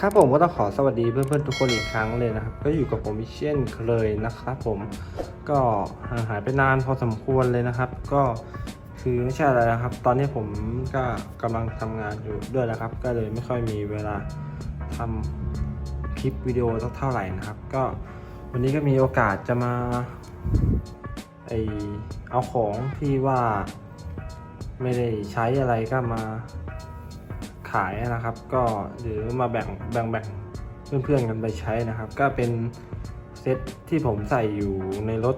ครับผมก็ต้องขอสวัสดีเพื่อนๆทุกคนอีกครั้งเลยนะครับ ก็อยู่กับผมเช่นเคยนะครับผมก็ห่างหายไปนานพอสมควรเลยนะครับ ก็คือไม่ใช่อะไรนะครับ ตอนนี้ผมก็กำลังทำงานอยู่ด้วยนะครับ ก็เลยไม่ค่อยมีเวลาทำคลิปวิดีโอสักเท่าไหร่นะครับ ก็วันนี้ก็มีโอกาสจะมาไอเอาของที่ว่าไม่ได้ใช้อะไรก็มาายนะครับ ก็หรือมาแบ่งแบ่งแบ่งเพื่อนๆกันไปใช้นะครับ ก็เป็นเซตที่ผมใส่อยู่ในรถ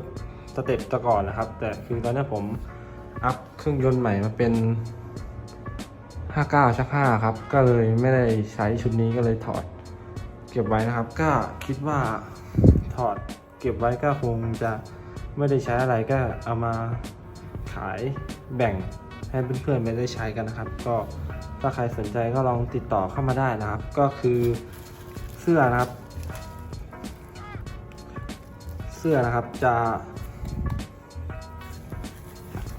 สเต็ปตะก่อนนะครับ แต่คือตอนนี้ผมอัพเครื่องยนต์ใหม่มาเป็น 59ชัก5ครับ ก็เลยไม่ได้ใช้ชุดนี้ก็เลยถอด เก็บไว้นะครับ ก็คิดว่าถอดเก็บไว้ก็คงจะไม่ได้ใช้อะไรก็เอามาขายแบ่งให้เพื่อนๆไปได้ใช้กันนะครับ ก็ ถ้าใครสนใจก็ลองติดต่อเข้ามาได้นะครับ ก็คือเสื้อนะครับ เสื้อนะครับจะ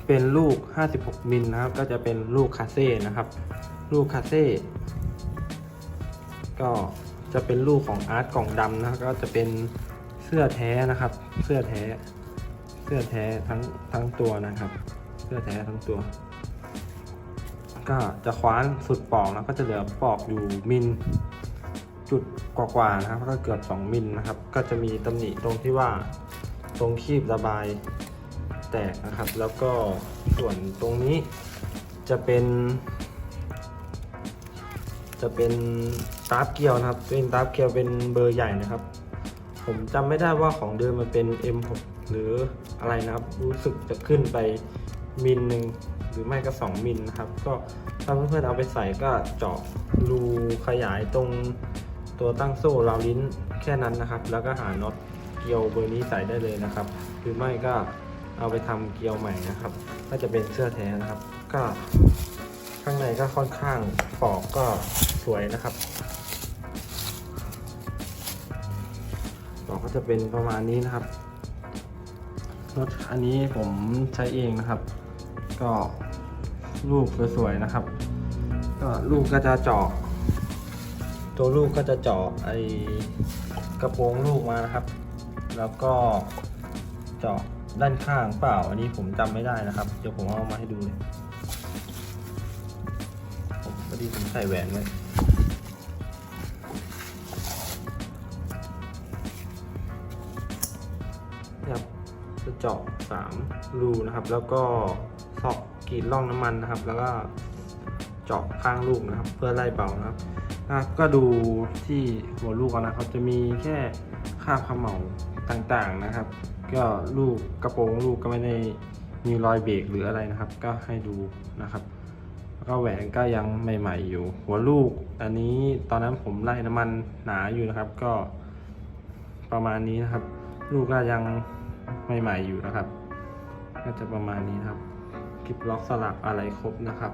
เป็นลูก 56 มิลนะครับ ก็จะเป็นลูกคาเซ่นะครับ ลูกคาเซ่ก็จะเป็นลูกของอาร์ตกล่องดำนะก็จะเป็นเสื้อแท้นะครับ เสื้อแท้ เสื้อแท้ทั้งทั้งตัวนะครับ เสื้อแท้ทั้งตัว ก็จะคว้านสุดปอกแล้วก็จะเหลือปอกอยู่มิลจุดกว่าๆนะครับก็เกือบ 2 มิลนะครับ ก็จะมีตำหนิตรงที่ว่าตรงคีบระบายแตกนะครับ แล้วก็ส่วนตรงนี้จะเป็น จะเป็นตาร์ฟเกียวนะครับ เป็นตาร์ฟเกียวเป็นเบอร์ใหญ่นะครับ ผมจำไม่ได้ว่าของเดิมมันเป็น M6 หรืออะไรนะครับ รู้สึกจะขึ้นไปมิลหนึ่ง หรือไม่ก็ 2 มิลนะครับ ก็ถ้าเพื่อนๆเอาไปใส่ก็เจาะรูขยายตรงตัวตั้งโซ่ราวลิ้นแค่นั้นนะครับ แล้วก็หาน็อตเกลียวเบอร์นี้ใส่ได้เลยนะครับ หรือไม่ก็เอาไปทำเกลียวใหม่นะครับ ก็จะเป็นเสื้อแท้นะครับ ก็ข้างในก็ค่อนข้างปอกก็สวยนะครับต่อก็จะเป็นประมาณนี้นะครับรถอันนี้ผมใช้เองนะครับ ก็ลูกสวยๆนะครับ ก็ลูกก็จะเจาะตัวลูกก็จะเจาะไอกระโปรงลูกมานะครับ แล้วก็เจาะด้านข้างเปล่า อันนี้ผมจำไม่ได้นะครับ เดี๋ยวผมเอามาให้ดูเลยผมพอดีผมใส่แหวนไว้นะครับจะเจาะ3รูนะครับ แล้วก็ กรีดร่องน้ำมันนะครับ แล้วก็เจาะข้างลูกนะครับ เพื่อไล่เบานะครับนะครับก็ดูที่หัวลูกนะครับ จะมีแค่คราบขมเหลาต่างๆนะครับ ก็ลูกกระโปรงลูกก็ไม่ได้มีรอยเบรกหรืออะไรนะครับ ก็ให้ดูนะครับแล้วก็แหวนก็ยังใหม่ ๆ อยู่ หัวลูก อันนี้ตอนนั้นผมไล่น้ำมันหนาอยู่นะครับ ก็ประมาณนี้นะครับ ลูกก็ยังใหม่ ๆอยู่นะครับ ก็จะประมาณนี้นะครับ คลิปล็อกสลักอะไรครบนะครับ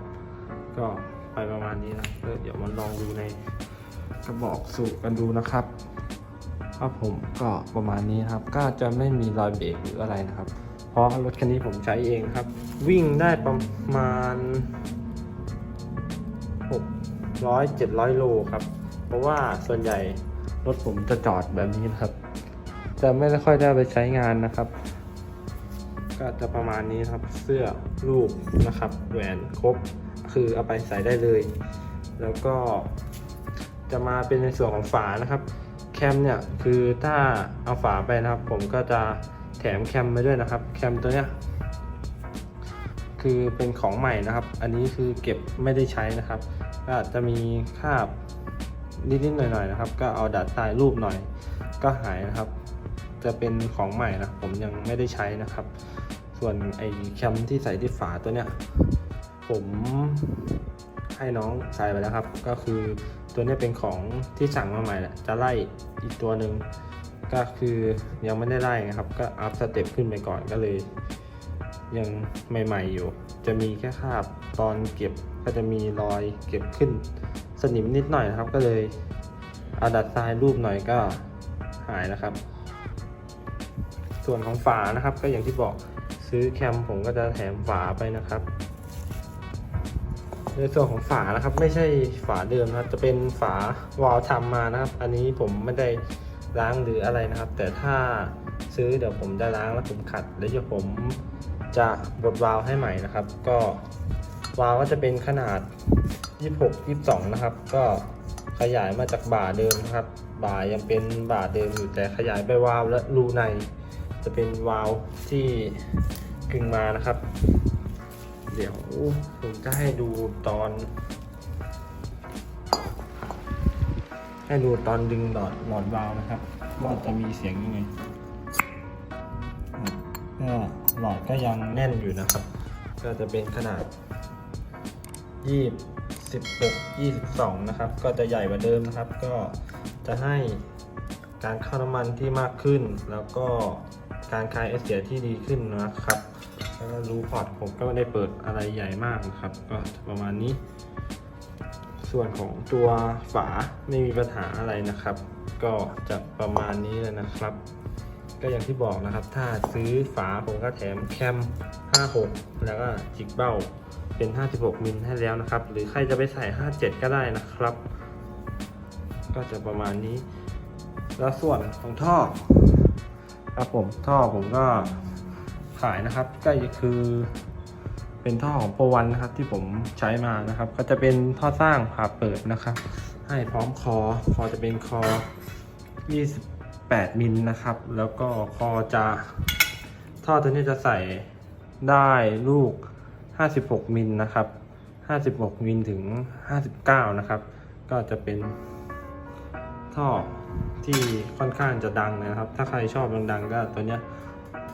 ก็ไปประมาณนี้นะก็เดี๋ยวมาลองดูในกระบอกสูบกันดูนะครับครับผมก็ประมาณนี้ครับ ก็จะไม่มีรอยเบรกหรืออะไรนะครับ เพราะรถคันนี้ผมใช้เองครับ วิ่งได้ประมาณ 600 700 โลครับ เพราะว่าส่วนใหญ่รถผมจะจอดแบบนี้นะครับ จะไม่ค่อยได้ไปใช้งานนะครับ ก็จะประมาณนี้ครับเสื้อลูกนะครับแหวนครบคือเอาไปใส่ได้เลย แล้วก็จะมาเป็นในส่วนของฝานะครับ แคมเนี่ยคือถ้าเอาฝาไปนะครับ ผมก็จะแถมแคมไปด้วยนะครับ แคมตัวเนี้ยคือเป็นของใหม่นะครับ อันนี้คือเก็บไม่ได้ใช้นะครับ ก็จจะมีคราบนิดๆหน่อยๆนะครับ ก็เอาดัดทรายรูปหน่อย ก็หายนะครับ จะเป็นของใหม่นะผมยังไม่ได้ใช้นะครับ ส่วนไอแคมที่ใส่ที่ฝาตัวเนี้ยผมให้น้องใส่ไปแล้วครับ ก็คือตัวนี้เป็นของที่สั่งมาใหม่แหละจะไล่อีกตัวหนึ่งก็คือยังไม่ได้ไล่นะครับ ก็อัพสเต็ปขึ้นไปก่อนก็เลย ยังใหม่ ๆอยู่ จะมีแค่คราบตอนเก็บก็จะมีรอยเก็บขึ้นสนิมนิดหน่อยนะครับ ก็เลยเอาดัดทรายรูปหน่อยก็หายนะครับ ส่วนของฝานะครับก็อย่างที่บอก ซื้อแคมผมก็จะแถมฝาไปนะครับ ในส่วนของฝานะครับ ไม่ใช่ฝาเดิมนะครับ จะเป็นฝาวาล์วทำมานะครับ อันนี้ผมไม่ได้ล้างหรืออะไรนะครับ แต่ถ้าซื้อเดี๋ยวผมจะล้างแล้วผมขัด แล้วเดี๋ยวผมจะบดวาล์วให้ใหม่นะครับ ก็วาล์วก็จะเป็นขนาด 26 22 นะครับ ก็ขยายมาจากบ่าเดิมนะครับ บ่ายังเป็นบ่าเดิมอยู่แต่ขยายไปวาล์วและรูใน จะเป็นวาล์วที่ กึ่งมานะครับ เดี๋ยวผมจะให้ดูตอน ให้ดูตอนดึงหลอดหลอดวาล์วนะครับว่าจะมีเสียงยังไงก็หลอดก็ยังแน่นอยู่นะครับ ก็จะเป็นขนาดยี่สิบหกยี่สิบสองนะครับ ก็จะใหญ่กว่าเดิมนะครับ ก็จะให้การเข้าน้ำมันที่มากขึ้น แล้วก็การคลายไอเสียที่ดีขึ้นนะครับ แล้วก็รูพอร์ตผมก็ไม่ได้เปิดอะไรใหญ่มากนะครับ ก็ประมาณนี้ ส่วนของตัวฝาไม่มีปัญหาอะไรนะครับ ก็จะประมาณนี้เลยนะครับ ก็อย่างที่บอกนะครับ ถ้าซื้อฝาผมก็แถมแคม 56 แล้วก็จิกเบ้าเป็น 56 มิลให้แล้วนะครับ หรือใครจะไปใส่ 57 ก็ได้นะครับ ก็จะประมาณนี้ แล้วส่วนของท่อครับผมท่อผมก็ายนะครับก็คือเป็นท่อของโปรวันนะครับที่ผมใช้มานะครับ ก็จะเป็นท่อสร้างผ่าเปิดนะครับ ให้พร้อมคอคอจะเป็นคอ 28 มิลนะครับ แล้วก็คอจะท่อตัวนี้จะใส่ได้ลูก 56 มิลนะครับ 56 มิลถึง 59 นะครับ ก็จะเป็นท่อที่ค่อนข้างจะดังนะครับ ถ้าใครชอบดังๆก็ตัวเนี้ย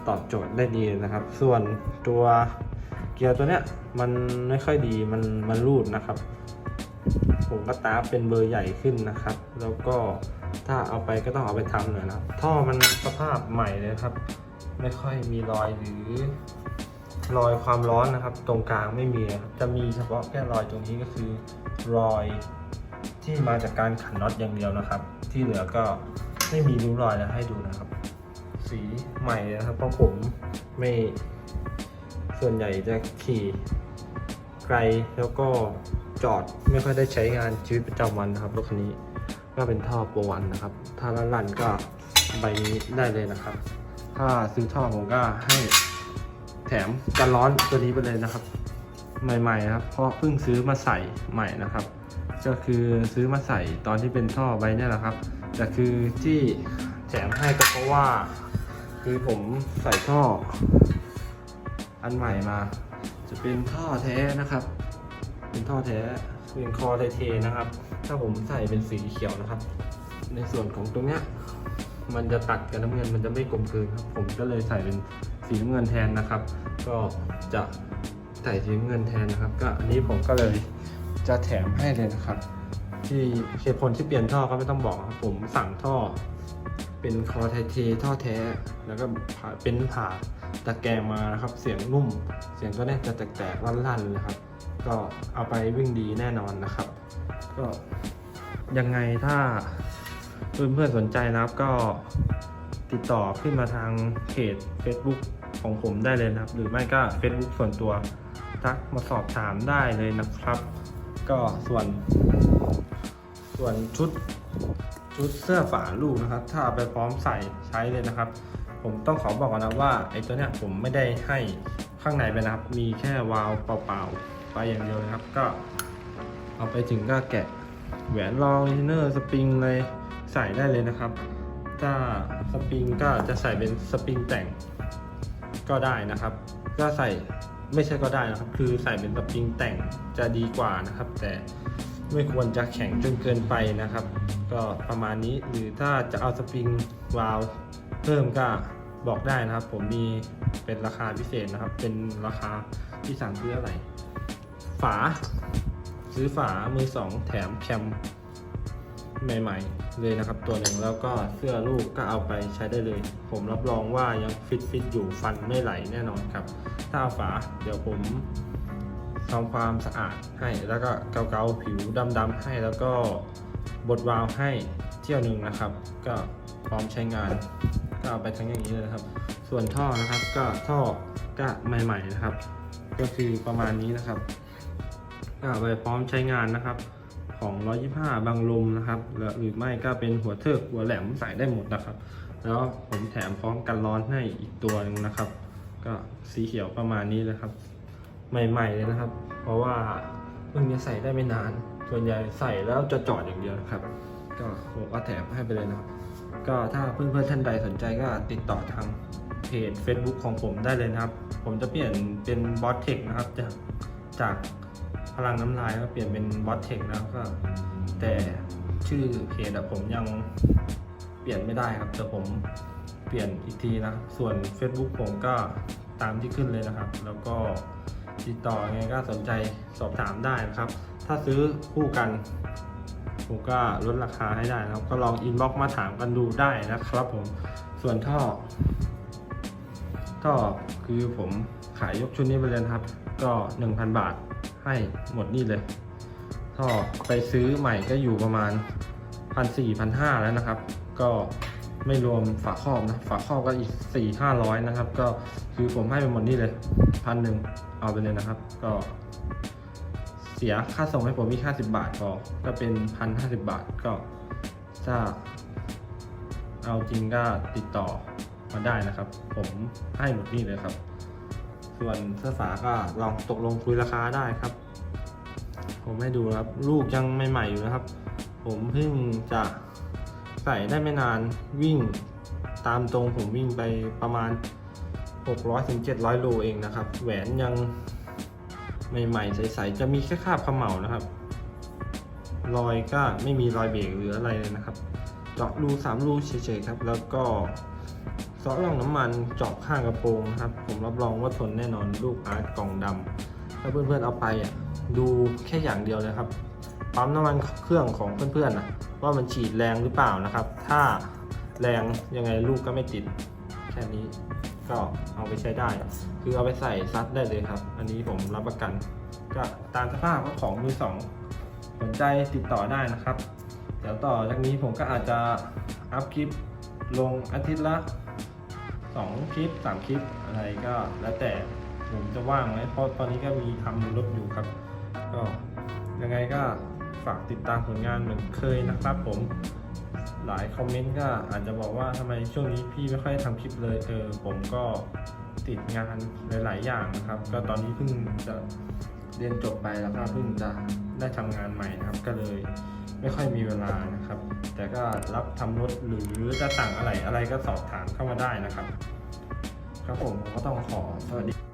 ตอบโจทย์ได้ดีนะครับ ส่วนตัวเกียร์ตัวเนี้ยมันไม่ค่อยดีมันมันรูดนะครับ ผมก็ตาเป็นเบอร์ใหญ่ขึ้นนะครับ แล้วก็ถ้าเอาไปก็ต้องเอาไปทำหน่อยนะครับ ท่อมันสภาพใหม่เลยครับ ไม่ค่อยมีรอยหรือรอยความร้อนนะครับ ตรงกลางไม่มีนะครับจะมีเฉพาะแค่รอยตรงนี้ก็คือ รอยที่มาจากการขันน็อตอย่างเดียวนะครับ ที่เหลือก็ไม่มีริ้วรอยแล้วให้ดูนะครับ สีใหม่นะครับ เพราะผมไม่ส่วนใหญ่จะขี่ไกลแล้วก็จอดไม่ค่อยได้ใช้งานชีวิตประจำวันนะครับรถคันนี้ก็เป็นท่อโปรวันนะครับ ถ้าลั่นก็ใบนี้ได้เลยนะครับ ถ้าซื้อท่อผมก็ให้แถมกันร้อนตัวนี้ไปเลยนะครับ ใหม่ๆนะครับ เพราะเพิ่งซื้อมาใส่ใหม่นะครับ ก็คือซื้อมาใส่ตอนที่เป็นท่อใบนี่แหละครับแต่คือที่แถมให้ก็เพราะว่า คือผมใส่ท่อ อันใหม่มา จะเป็นท่อแท้นะครับ เป็นท่อแท้เป็นคอไทเทนะครับ ถ้าผมใส่เป็นสีเขียวนะครับ ในส่วนของตรงเนี้ยมันจะตัดกับน้ำเงินมันจะไม่กลมกลืนครับ ผมก็เลยใส่เป็นสีน้ำเงินแทนนะครับ ก็จะใส่สีน้ำเงินแทนนะครับ ก็อันนี้ผมก็เลยจะแถมให้เลยนะครับ ที่เหตุผลที่เปลี่ยนท่อก็ไม่ต้องบอกครับผมสั่งท่อ เป็นคอไทเทท่อแท้ แล้วก็เป็นผ่าตะแกรงมานะครับ เสียงนุ่ม เสียงก็ได้จะแตกๆลั่นๆเลยครับ ก็เอาไปวิ่งดีแน่นอนนะครับ ก็ยังไงถ้าเพื่อนๆสนใจนะครับก็ติดต่อขึ้นมาทางเพจ Facebook ของผมได้เลยนะครับ หรือไม่ก็ Facebook ส่วนตัวทักมาสอบถามได้เลยนะครับ ก็ส่วนส่วนชุด ชุดเสื้อฝาลูกนะครับ ถ้าเอาไปพร้อมใส่ใช้เลยนะครับ ผมต้องขอบอกก่อนนะว่าไอ้ตัวเนี้ยผมไม่ได้ให้ข้างในไปนะครับ มีแค่วาล์วเปล่าๆไปอย่างเดียวนะครับ ก็เอาไปถึงก็แกะแหวนรองลิเนอร์สปริงเลยใส่ได้เลยนะครับ ถ้าสปริงก็จะใส่เป็นสปริงแต่งก็ได้นะครับ ก็ใส่ไม่ใช่ก็ได้นะครับ คือใส่เป็นสปริงแต่งจะดีกว่านะครับ แต่ ไม่ควรจะแข็งจนเกินไปนะครับ ก็ประมาณนี้หรือถ้าจะเอาสปริงวาล์วเพิ่มก็บอกได้นะครับ ผมมีเป็นราคาพิเศษนะครับ เป็นราคาที่สั่งซื้ออะไร ฝา ซื้อฝามือสองแถมแคมใหม่ ๆ เลยนะครับ ตัวหนึ่งแล้วก็เสื้อลูกก็เอาไปใช้ได้เลย ผมรับรองว่ายังฟิตฟิตอยู่ฟันไม่ไหลแน่นอนครับ ถ้าฝาเดี๋ยวผม ทำความสะอาดให้ แล้วก็เกาๆผิวดำๆให้ แล้วก็บดวาล์วให้เที่ยวหนึ่งนะครับ ก็พร้อมใช้งาน ก็เอาไปทั้งอย่างนี้เลยนะครับ ส่วนท่อนะครับ ก็ท่อก็ใหม่ ๆนะครับ ก็คือประมาณนี้นะครับก็เอาไปพร้อมใช้งานนะครับ ของ 125 บางลมนะครับ หรือไม่ก็เป็นหัวเทิกหัวแหลมใส่ได้หมดนะครับ แล้วผมแถมพร้อมกันร้อนให้อีกตัวหนึงนะครับ ก็สีเขียวประมาณนี้เลยครับ ใหม่ ๆ เลยนะครับ เพราะว่าเพิ่งจะใส่ได้ไม่นาน ส่วนใหญ่ใส่แล้วจะจอดอย่างเดียวนะครับ ก็ผมก็แถมให้ไปเลยนะครับ ก็ถ้าเพื่อนๆท่านใดสนใจก็ติดต่อทางเพจ Facebook ของผมได้เลยนะครับ ผมจะเปลี่ยนเป็นบอสเทคนะครับ จากจากพลังน้ำลายก็เปลี่ยนเป็นบอสเทคนะครับก็ แต่ชื่อเพจอะผมยังเปลี่ยนไม่ได้ครับแต่ผมเปลี่ยนอีกทีนะ ส่วน Facebook ผมก็ตามที่ขึ้นเลยนะครับ แล้วก็ ติดต่อไงก็สนใจสอบถามได้นะครับ ถ้าซื้อคู่กัน ผมก็ลดราคาให้ได้นะครับ ก็ลองอินบ็อกมาถามกันดูได้นะครับผมส่วนท่อท่อคือผมขายยกชุดนี้ไปเลยครับ ก็ 1,000 บาทให้หมดนี่เลยท่อไปซื้อใหม่ก็อยู่ประมาณ1,400 1,500แล้วนะครับ ก็ ไม่รวมฝาครอบนะ ฝาครอบก็อีก4 500นะครับ ก็คือผมให้ไปหมดนี่เลยพันหนึ่งเอาไปเลยนะครับ ก็เสียค่าส่งให้ผมอีก50 บาทก็ก็เป็น1,050บาทก็ถ้าเอาจริงก็ติดต่อมาได้นะครับ ผมให้หมดนี่เลยครับ ส่วนเสื้อฝาก็ลองตกลงคุยราคาได้ครับ ผมให้ดูครับ ลูกยังใหม่ๆอยู่นะครับ ผมเพิ่งจะ ใส่ได้ไม่นานวิ่งตามตรงผมวิ่งไปประมาณ 600-700 โลเองนะครับ แหวนยังใหม่ๆ ใสๆ จะมีแค่คราบเขม่านะครับ รอยก็ไม่มีรอยเบรกหรืออะไรเลยนะครับ เจาะรูสามรูเฉยๆครับ แล้วก็ซอสรองน้ำมันเจาะข้างกระโปรงครับ ผมรับรองว่าทนแน่นอนลูกอาร์ตกล่องดำถ้าเพื่อนๆเอาไปอะดูแค่อย่างเดียวเลยครับปั๊มน้ำมันเครื่องของเพื่อนๆนะ ว่ามันฉีดแรงหรือเปล่านะครับ ถ้าแรงยังไงลูกก็ไม่ติดแค่นี้ก็เอาไปใช้ได้ คือเอาไปใส่ซัดได้เลยครับ อันนี้ผมรับประกัน ก็ตามสภาพของมือสองสนใจติดต่อได้นะครับ เดี๋ยวต่อจากนี้ผมก็อาจจะอัพคลิปลงอาทิตย์ละ2คลิป3คลิปอะไรก็แล้วแต่ผมจะว่างไหมเพราะตอนนี้ก็มีทำรถอยู่ครับ ก็ยังไงก็ ฝากติดตามผลงานเหมือนเคยนะครับผมหลายคอมเมนต์ก็อาจจะบอกว่าทำไมช่วงนี้พี่ไม่ค่อยทำคลิปเลยเออผมก็ติดงานหลาย ๆ อย่างนะครับ ก็ตอนนี้เพิ่งจะเรียนจบไปแล้วก็เพิ่งจะได้ทำงานใหม่นะครับ ก็เลยไม่ค่อยมีเวลานะครับ แต่ก็รับทำรถหรือจะสั่งอะไรอะไรก็สอบถามเข้ามาได้นะครับ ครับผมก็ต้องขอสวัสดี